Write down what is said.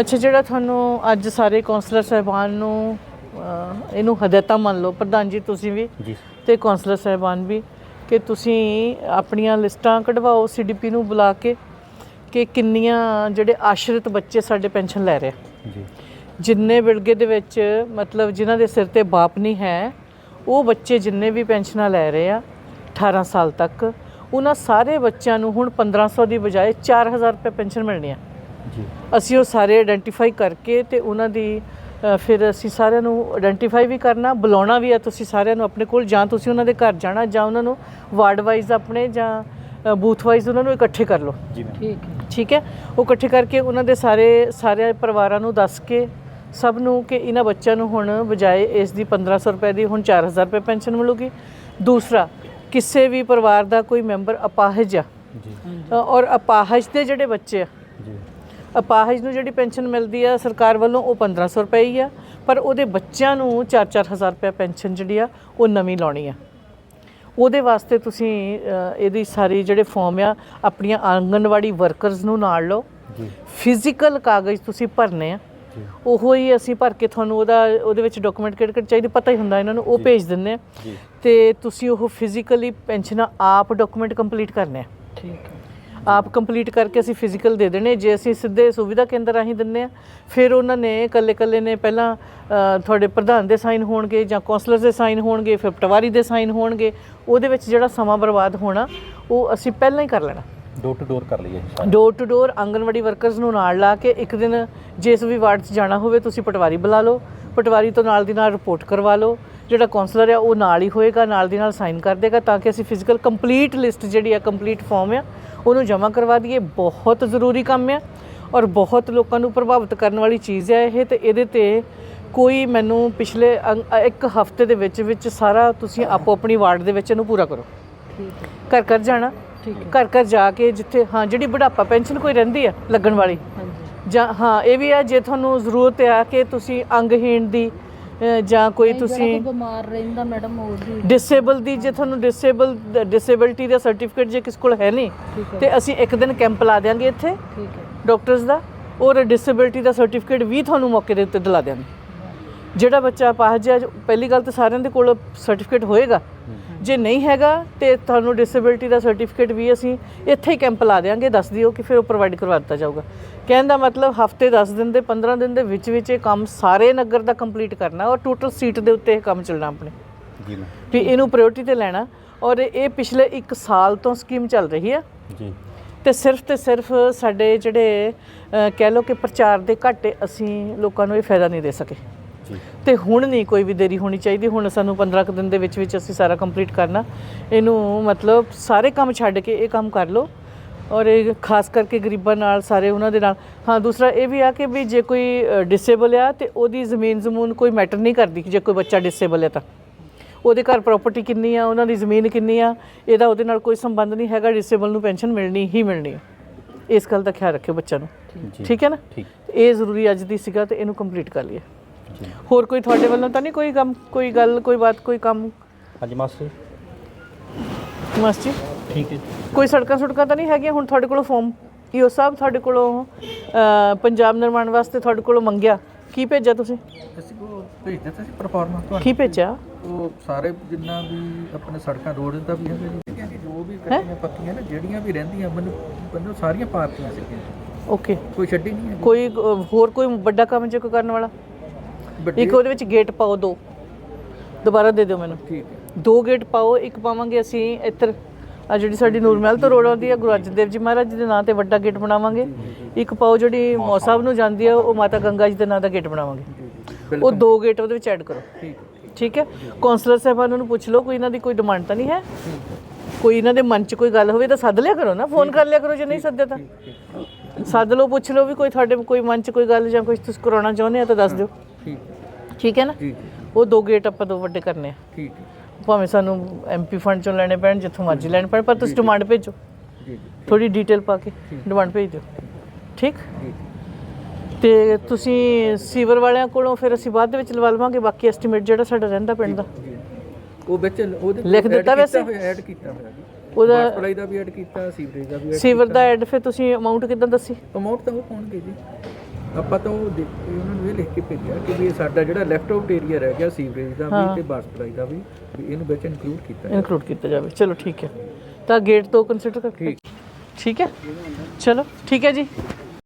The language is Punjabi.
ਅੱਛਾ ਜਿਹੜਾ ਤੁਹਾਨੂੰ ਅੱਜ ਸਾਰੇ ਕਾਉਂਸਲਰ ਸਾਹਿਬਾਨ ਨੂੰ ਅਹ, ਇਹਨੂੰ ਹਦਾਇਤਾਂ ਮੰਨ ਲਓ ਪ੍ਰਧਾਨ ਜੀ ਤੁਸੀਂ ਵੀ ਜੀ। ਤੇ ਕਾਉਂਸਲਰ ਸਾਹਿਬਾਨ ਵੀ ਕਿ ਤੁਸੀਂ ਆਪਣੀਆਂ ਲਿਸਟਾਂ ਕਢਵਾਓ ਸੀਡੀਪੀ ਨੂੰ ਬੁਲਾ ਕੇ ਕਿ ਕਿੰਨੀਆਂ ਜਿਹੜੇ ਆਸ਼ਰਿਤ ਬੱਚੇ ਸਾਡੇ ਪੈਨਸ਼ਨ ਲੈ ਰਹੇ ਆ। ਜੀ। ਜਿੰਨੇ ਬਿਲਗੇ ਦੇ ਵਿੱਚ ਮਤਲਬ ਜਿਨ੍ਹਾਂ ਦੇ ਸਿਰ ਤੇ ਬਾਪ ਨਹੀਂ ਹੈ ਉਹ ਬੱਚੇ ਜਿੰਨੇ ਵੀ ਪੈਨਸ਼ਨਾਂ ਲੈ ਰਹੇ ਆ 18 ਸਾਲ ਤੱਕ ਉਹਨਾਂ ਸਾਰੇ ਬੱਚਿਆਂ ਨੂੰ ਹੁਣ 1500 ਦੀ ਬਜਾਏ 4000 ਰੁਪਏ ਪੈਨਸ਼ਨ ਮਿਲਣੀ ਆ। ਅਸੀਂ ਉਹ ਸਾਰੇ ਆਇਡੈਂਟੀਫਾਈ ਕਰਕੇ ਤੇ ਉਹਨਾਂ ਦੀ ਫਿਰ ਅਸੀਂ ਸਾਰਿਆਂ ਨੂੰ ਆਇਡੈਂਟੀਫਾਈ ਵੀ ਕਰਨਾ ਬੁਲਾਉਣਾ ਵੀ ਆ ਤੁਸੀਂ ਸਾਰਿਆਂ ਨੂੰ ਆਪਣੇ ਕੋਲ ਜਾਂ ਤੁਸੀਂ ਉਹਨਾਂ ਦੇ ਘਰ ਜਾਣਾ ਜਾਂ ਉਹਨਾਂ ਨੂੰ ਵਾਰਡ ਵਾਈਜ਼ ਆਪਣੇ ਜਾਂ ਬੂਥ ਵਾਈਜ਼ ਉਹਨਾਂ ਨੂੰ ਇਕੱਠੇ ਕਰ ਲਓ। ਜੀ ਮੈਮ ਠੀਕ ਹੈ। ਠੀਕ ਹੈ? ਉਹ ਇਕੱਠੇ ਕਰਕੇ ਉਹਨਾਂ ਦੇ ਸਾਰੇ ਸਾਰੇ ਪਰਿਵਾਰਾਂ ਨੂੰ ਦੱਸ ਕੇ ਸਭ ਨੂੰ ਕਿ ਇਹਨਾਂ ਬੱਚਿਆਂ ਨੂੰ ਹੁਣ ਬਜਾਏ ਇਸ ਦੀ 1500 ਰੁਪਏ ਦੀ ਹੁਣ 4000 ਰੁਪਏ ਪੈਨਸ਼ਨ ਮਿਲੂਗੀ। ਦੂਸਰਾ ਕਿਸੇ ਵੀ ਪਰਿਵਾਰ ਦਾ ਕੋਈ ਮੈਂਬਰ ਅਪਾਹਜ ਆ। ਜੀ। ਔਰ ਅਪਾਹਜ ਦੇ ਜਿਹੜੇ ਬੱਚੇ ਆ ਜੀ। ਅਪਾਹਜ ਨੂੰ ਜਿਹੜੀ ਪੈਨਸ਼ਨ ਮਿਲਦੀ ਆ ਸਰਕਾਰ ਵੱਲੋਂ ਉਹ 1500 ਰੁਪਏ ਹੀ ਆ। ਪਰ ਉਹਦੇ ਬੱਚਿਆਂ ਨੂੰ 4-4000 ਰੁਪਏ ਪੈਨਸ਼ਨ ਜਿਹੜੀ ਆ ਉਹ ਨਵੀਂ ਲਾਉਣੀ ਆ। ਉਹਦੇ ਵਾਸਤੇ ਤੁਸੀਂ ਇਹਦੀ ਸਾਰੀ ਜਿਹੜੇ ਫਾਰਮ ਆ ਆਪਣੀਆਂ ਆਂਗਨਵਾੜੀ ਵਰਕਰਸ ਨੂੰ ਨਾਲ ਲਓ। ਜੀ। ਫਿਜ਼ੀਕਲ ਕਾਗਜ਼ ਤੁਸੀਂ ਭਰਨੇ ਆ। ਉਹੋ ਹੀ ਅਸੀਂ ਭਰ ਕੇ ਤੁਹਾਨੂੰ ਉਹਦਾ ਉਹਦੇ ਵਿੱਚ ਡਾਕੂਮੈਂਟ ਕਿਹੜੇ ਕਿਹੜੇ ਚਾਹੀਦੇ ਪਤਾ ਹੀ ਹੁੰਦਾ ਇਹਨਾਂ ਨੂੰ ਉਹ ਭੇਜ ਦਿੰਦੇ ਆ। ਜੀ। ਤੇ ਤੁਸੀਂ ਉਹ ਫਿਜ਼ੀਕਲੀ ਪੈਨਸ਼ਨ ਆਪ ਡਾਕੂਮੈਂਟ ਕੰਪਲੀਟ ਕਰਨੇ ਆ। ਠੀਕ ਹੈ। ਆਪ ਕੰਪਲੀਟ ਕਰਕੇ ਅਸੀਂ ਫਿਜ਼ੀਕਲ ਦੇ ਦੇਣੇ। ਜੇ ਅਸੀਂ ਸਿੱਧੇ ਸੁਵਿਧਾ ਕੇਂਦਰ ਰਾਹੀਂ ਦਿੰਨੇ ਆ ਫਿਰ ਉਹਨਾਂ ਨੇ ਇਕੱਲੇ ਇਕੱਲੇ ਨੇ ਪਹਿਲਾਂ ਤੁਹਾਡੇ ਪ੍ਰਧਾਨ ਦੇ ਸਾਈਨ ਹੋਣਗੇ ਜਾਂ ਕਾਉਂਸਲਰ ਦੇ ਸਾਈਨ ਹੋਣਗੇ ਫਿਰ ਪਟਵਾਰੀ ਦੇ ਸਾਈਨ ਹੋਣਗੇ। ਉਹਦੇ ਵਿੱਚ ਜਿਹੜਾ ਸਮਾਂ ਬਰਬਾਦ ਹੋਣਾ ਉਹ ਅਸੀਂ ਪਹਿਲਾਂ ਹੀ ਕਰ ਲੈਣਾ। ਡੋਰ ਟੂ ਡੋਰ ਕਰ ਲਈਏ door to door Anganwadi workers ਨੂੰ ਨਾਲ ਲਾ ਕੇ ਇੱਕ ਦਿਨ ਜਿਸ ਵੀ ਵਾਰਡ 'ਚ ਜਾਣਾ ਹੋਵੇ ਤੁਸੀਂ ਪਟਵਾਰੀ ਬੁਲਾ ਲਓ ਪਟਵਾਰੀ ਤੋਂ ਨਾਲ ਦੀ ਨਾਲ ਰਿਪੋਰਟ ਕਰਵਾ ਲਓ। ਜਿਹੜਾ ਕਾਉਂਸਲਰ ਆ ਉਹ ਨਾਲ ਹੀ ਹੋਏਗਾ ਨਾਲ ਦੀ ਨਾਲ ਸਾਈਨ ਕਰ ਦੇਗਾ ਤਾਂ ਕਿ ਅਸੀਂ ਫਿਜ਼ੀਕਲ ਕੰਪਲੀਟ ਲਿਸਟ ਜਿਹੜੀ ਆ ਕੰਪਲੀਟ ਫਾਰਮ ਆ ਉਹਨੂੰ ਜਮ੍ਹਾਂ ਕਰਵਾ ਦਈਏ। ਬਹੁਤ ਜ਼ਰੂਰੀ ਕੰਮ ਆ ਔਰ ਬਹੁਤ ਲੋਕਾਂ ਨੂੰ ਪ੍ਰਭਾਵਿਤ ਕਰਨ ਵਾਲੀ ਚੀਜ਼ ਹੈ ਇਹ ਤੇ ਇਹਦੇ ਤੇ ਕੋਈ ਮੈਨੂੰ ਪਿਛਲੇ ਇੱਕ ਹਫ਼ਤੇ ਦੇ ਵਿੱਚ ਵਿੱਚ ਸਾਰਾ ਤੁਸੀਂ ਆਪੋ ਆਪਣੀ ਵਾਰਡ ਦੇ ਵਿੱਚ ਇਹਨੂੰ ਪੂਰਾ ਕਰੋ। ਘਰ ਘਰ ਜਾਣਾ। ਘਰ ਘਰ ਜਾ ਕੇ ਜਿੱਥੇ ਹਾਂ ਜਿਹੜੀ ਬੁਢਾਪਾ ਪੈਨਸ਼ਨ ਕੋਈ ਰਹਿੰਦੀ ਆ ਲੱਗਣ ਵਾਲੀ। ਜਾਂ ਹਾਂ ਇਹ ਵੀ ਆ ਜੇ ਤੁਹਾਨੂੰ ਜ਼ਰੂਰਤ ਆ ਕਿ ਤੁਸੀਂ ਅੰਗਹੀਣ ਦੀ ਅ, ਜਾਂ ਕੋਈ ਤੁਸੀਂ ਬਿਮਾਰ ਰਹਿੰਦਾ ਮੈਡਮ ਉਹਦੀ ਡਿਸੇਬਲ ਦੀ ਜੇ ਤੁਹਾਨੂੰ ਡਿਸੇਬਲ ਡਿਸੇਬਿਲਟੀ ਦਾ ਸਰਟੀਫਿਕੇਟ ਜੇ ਕਿਸ ਕੋਲ ਹੈ ਨਹੀਂ ਤੇ ਅਸੀਂ ਇੱਕ ਦਿਨ ਕੈਂਪ ਲਾ ਦਿਆਂਗੇ ਇੱਥੇ ਠੀਕ ਹੈ। ਡਾਕਟਰਸ ਦਾ ਔਰ ਡਿਸੇਬਿਲਟੀ ਦਾ ਸਰਟੀਫਿਕੇਟ ਵੀ ਤੁਹਾਨੂੰ ਮੌਕੇ ਦੇ ਉੱਤੇ ਦਿਲਾ ਦਿਆਂਗੇ। ਜਿਹੜਾ ਬੱਚਾ ਅਪਾਹਜ ਹੈ ਪਹਿਲੀ ਗੱਲ ਤਾਂ ਸਾਰਿਆਂ ਦੇ ਕੋਲ ਸਰਟੀਫਿਕੇਟ ਹੋਏਗਾ। ਜੇ ਨਹੀਂ ਹੈਗਾ ਤੇ ਤੁਹਾਨੂੰ ਡਿਸੇਬਿਲਟੀ ਦਾ ਸਰਟੀਫਿਕੇਟ ਵੀ ਅਸੀਂ ਇੱਥੇ ਹੀ ਕੈਂਪ ਲਾ ਦੇਾਂਗੇ ਦੱਸ ਦਿਓ ਕਿ ਫਿਰ ਉਹ ਪ੍ਰੋਵਾਈਡ ਕਰਵਾ ਦਿੱਤਾ ਜਾਊਗਾ। ਕਹਿਣ ਦਾ ਮਤਲਬ ਹਫ਼ਤੇ 10 ਦਿਨ ਦੇ 15 ਦਿਨ ਦੇ ਵਿੱਚ ਵਿੱਚ ਇਹ ਕੰਮ ਸਾਰੇ ਨਗਰ ਦਾ ਕੰਪਲੀਟ ਕਰਨਾ ਔਰ ਟੋਟਲ ਸੀਟ ਦੇ ਉੱਤੇ ਇਹ ਕੰਮ ਚੱਲਣਾ ਆਪਣੇ। ਜੀ ਮੈਮ ਵੀ ਇਹਨੂੰ ਪ੍ਰਾਇੋਰਟੀ ਤੇ ਲੈਣਾ ਔਰ ਇਹ ਪਿਛਲੇ 1 ਸਾਲ ਤੋਂ ਸਕੀਮ ਚੱਲ ਰਹੀ ਹੈ ਜੀ। ਤੇ ਸਿਰਫ ਤੇ ਸਿਰਫ ਸਾਡੇ ਜਿਹੜੇ ਅਹ, ਕਹਿ ਲਓ ਕਿ ਪ੍ਰਚਾਰ ਦੇ ਘਾਟੇ ਅਸੀਂ ਲੋਕਾਂ ਨੂੰ ਇਹ ਫਾਇਦਾ ਨਹੀਂ ਦੇ ਸਕੇ। ਤੇ ਹੁਣ ਨਹੀਂ ਕੋਈ ਵੀ ਦੇਰੀ ਹੋਣੀ ਚਾਹੀਦੀ। ਹੁਣ ਸਾਨੂੰ 15 ਕੁ ਦਿਨ ਦੇ ਵਿੱਚ ਵਿੱਚ ਅਸੀਂ ਸਾਰਾ ਕੰਪਲੀਟ ਕਰਨਾ। ਇਹਨੂੰ ਮਤਲਬ ਸਾਰੇ ਕੰਮ ਛੱਡ ਕੇ ਇਹ ਕੰਮ ਕਰ ਲਓ। ਔਰ ਇਹ ਖਾਸ ਕਰਕੇ ਗਰੀਬਾਂ ਨਾਲ ਸਾਰੇ ਉਹਨਾਂ ਦੇ ਨਾਲ। ਹਾਂ ਦੂਸਰਾ ਇਹ ਵੀ ਆ ਕਿ ਵੀ ਜੇ ਕੋਈ ਡਿਸੇਬਲ ਆ ਤੇ ਉਹਦੀ ਜ਼ਮੀਨ ਜ਼ਮੂਨ ਕੋਈ ਮੈਟਰ ਨਹੀਂ ਕਰਦੀ ਜੇ ਕੋਈ ਬੱਚਾ ਡਿਸੇਬਲ ਹੈ ਤਾਂ। ਉਹਦੇ ਘਰ ਪ੍ਰਾਪਰਟੀ ਕਿੰਨੀ ਆ ਉਹਨਾਂ ਦੀ ਜ਼ਮੀਨ ਕਿੰਨੀ ਆ ਇਹਦਾ ਉਹਦੇ ਨਾਲ ਕੋਈ ਸੰਬੰਧ ਨਹੀਂ ਹੈਗਾ ਡਿਸੇਬਲ ਨੂੰ ਪੈਨਸ਼ਨ ਮਿਲਣੀ ਹੀ ਮਿਲਣੀ ਹੈ ਇਸ ਗੱਲ ਦਾ ਖਿਆਲ ਰੱਖਿਓ ਬੱਚਾ ਨੂੰ। ਠੀਕ ਹੈ ਨਾ? ਇਹ ਜ਼ਰੂਰੀ ਅੱਜ ਦੀ ਸੀਗਾ ਤੇ ਇਹਨੂੰ ਕੰਪਲੀਟ ਕਰ ਲਈਏ। ਹੋਰ ਕੋਈ ਤੁਹਾਡੇ ਵੱਲੋਂ ਤਾਂ ਨਹੀਂ ਕੋਈ ਕੰਮ ਕੋਈ ਗੱਲ ਕੋਈ ਬਾਤ ਕੋਈ ਕੰਮ? ਹਾਂਜੀ ਮਾਸਟਰ। ਮਾਸਟਰ ਠੀਕ ਹੈ। ਕੋਈ ਸੜਕਾਂ ਸੁੜਕਾਂ ਤਾਂ ਨਹੀਂ ਹੈਗੀਆਂ? ਹੁਣ ਤੁਹਾਡੇ ਕੋਲੋਂ ਫਾਰਮ ਈਓ ਸਾਹਿਬ ਤੁਹਾਡੇ ਕੋਲੋਂ ਅਹ, ਪੰਜਾਬ ਨਿਰਮਾਣ ਵਾਸਤੇ ਤੁਹਾਡੇ ਕੋਲੋਂ ਮੰਗਿਆ। ਕੀ ਭੇਜਿਆ ਤੁਸੀਂ? ਅਸੀਂ ਉਹ ਭੇਜ ਦਿੱਤਾ ਸੀ ਪਰਫਾਰਮਾ ਤੁਹਾਨੂੰ। ਕੀ ਭੇਜਿਆ? ਉਹ ਸਾਰੇ ਜਿੰਨਾ ਵੀ ਆਪਣੇ ਸੜਕਾਂ ਰੋਡ ਦਾ ਵੀ ਹੈਗਾ ਜੀ। ਜੋ ਵੀ ਕੱਚੀਆਂ ਪੱਕੀਆਂ ਨੇ ਜਿਹੜੀਆਂ ਵੀ ਰਹਿੰਦੀਆਂ ਮੈਨੂੰ ਮੈਨੂੰ ਸਾਰੀਆਂ ਪਾਰਟੀਆਂ ਸੀਗੀਆਂ। ਓਕੇ ਕੋਈ ਛੱਡੀ ਨਹੀਂ ਹੈਗੀ। ਕੋਈ ਅਹ, ਹੋਰ ਕੋਈ ਵੱਡਾ ਕੰਮ ਜੇ ਕੋਈ ਕਰਨ ਵਾਲਾ? ਵੱਡੀ? ਇੱਕ ਉਹਦੇ ਵਿੱਚ ਗੇਟ ਪਾਓ ਦੋ। ਦੁਬਾਰਾ ਦੇ ਦਿਓ ਮੈਨੂੰ। ਠੀਕ ਹੈ। ਦੋ ਗੇਟ ਪਾਓ ਇੱਕ ਪਾਵਾਂਗੇ ਅਸੀਂ ਇੱਧਰ। ਆ ਜਿਹੜੀ ਸਾਡੀ ਨੂਰਮਹਿਲ ਤੋਂ ਰੋਡ ਆਉਂਦੀ ਹੈ ਗੁਰੂ ਅਰਜਨ ਦੇਵ ਜੀ ਮਹਾਰਾਜ ਜੀ ਦੇ ਨਾਂ ਤੇ ਵੱਡਾ ਗੇਟ ਬਣਾਵਾਂਗੇ। ਇੱਕ ਪਾਓ ਜਿਹੜੀ ਮੌ ਸਾਹਿਬ ਨੂੰ ਜਾਂਦੀ ਹੈ ਉਹ ਮਾਤਾ ਗੰਗਾ ਜੀ ਦੇ ਨਾਂ ਦਾ ਗੇਟ ਬਣਾਵਾਂਗੇ। ਉਹ ਦੋ ਗੇਟ ਉਹਦੇ ਵਿੱਚ ਐਡ ਕਰੋ। ਠੀਕ ਹੈ। ਠੀਕ ਹੈ? ਕਾਉਂਸਲਰ ਸਾਹਿਬਾਨ ਨੂੰ ਪੁੱਛ ਲਓ ਕੋਈ ਇਹਨਾਂ ਦੀ ਕੋਈ ਡਿਮਾਂਡ ਤਾਂ ਨਹੀਂ ਹੈ? ਕੋਈ ਇਹਨਾਂ ਦੇ ਮਨ 'ਚ ਕੋਈ ਗੱਲ ਹੋਵੇ ਤਾਂ ਸੱਦ ਲਿਆ ਕਰੋ ਨਾ ਫੋਨ ਕਰ ਲਿਆ ਕਰੋ ਜੇ ਨਹੀਂ ਸੱਦਿਆ ਤਾਂ। ਸੱਦ ਲਓ ਪੁੱਛ ਲਓ ਵੀ ਕੋਈ ਤੁਹਾਡੇ ਕੋਈ ਮਨ 'ਚ ਕੋਈ ਗੱਲ ਜਾਂ ਕੁਝ ਤੁਸੀਂ ਕਰਾਉਣਾ ਚਾਹੁੰਦੇ ਆ ਤਾਂ ਦੱਸ ਦਿਓ। ਠੀਕ। ਹੈ ਠੀਕ ਹੈ ਨਾ? ਉਹ ਦੋ ਗੇਟ ਆਪਾਂ ਦੋ ਵੱਡੇ ਕਰਨੇ ਆ। ਠੀਕ। ਹੈ ਭਾਵੇਂ ਸਾਨੂੰ ਐਮਪੀ ਫੰਡ ਚੋਂ ਲੈਣੇ ਪੈਣ ਜਿੱਥੋਂ ਮਰਜ਼ੀ ਲੈਣੇ ਪੈਣ ਪਰ ਤੁਸੀਂ ਡਿਮਾਂਡ ਭੇਜੋ। ਥੋੜੀ ਡਿਟੇਲ ਪਾ ਕੇ ਡਿਮਾਂਡ ਭੇਜ ਦਿਓ। ਠੀਕ? ਤੇ ਤੁਸੀਂ ਸੀਵਰ ਵਾਲਿਆਂ ਕੋਲੋਂ ਫਿਰ ਅਸੀਂ ਬਾਅਦ ਦੇ ਵਿੱਚ ਲਵਾ ਲਵਾਂਗੇ ਬਾਕੀ ਐਸਟੀਮੇਟ ਜਿਹੜਾ ਸਾਡਾ ਰਹਿੰਦਾ ਪਿੰਡ ਦਾ। ਉਹ ਵਿੱਚ ਉਹਦੇ ਲਿਖ ਦਿੱਤਾ ਵੈਸੇ? ਐਡ ਕੀਤਾ ਹੋਇਆ ਉਹਦਾ ਸਪਲਾਈ ਦਾ ਵੀ ਐਡ ਕੀਤਾ ਸੀਵਰੇਜ ਦਾ ਵੀ ਐਡ ਸੀਵਰ ਦਾ ਐਡ ਫਿਰ ਤੁਸੀਂ ਅਮਾਉਂਟ ਕਿਦਾਂ ਦੱਸੀ? ਅਮਾਉਂਟ ਤਾਂ ਉਹ ਪਾਉਣਗੇ ਜੀ। ਆਪਾਂ ਤਾਂ ਉਹ ਦੇਖ ਕੇ ਉਹਨਾਂ ਨੂੰ ਇਹ ਲਿਖ ਕੇ ਭੇਜਿਆ ਕਿ ਵੀ ਇਹ ਸਾਡਾ ਜਿਹੜਾ ਲੈਫਟ ਆਊਟ ਏਰੀਆ ਰਹਿ ਗਿਆ ਸੀਵਰੇਜ ਦਾ। ਵੀ ਤੇ ਬੱਸ ਸਪਲਾਈ ਦਾ ਵੀ ਵੀ ਇਹਨੂੰ ਵਿੱਚ ਇਨਕਲੂਡ ਕੀਤਾ ਜਾਵੇ। ਇਨਕਲੂਡ ਕੀਤਾ ਜਾਵੇ। ਚਲੋ ਠੀਕ ਹੈ। ਤਾਂ ਗੇਟ ਤੋਂ ਕੰਸੀਡਰ ਕਰਕੇ ਠੀਕ ਹੈ। ਚਲੋ ਠੀਕ ਹੈ ਜੀ।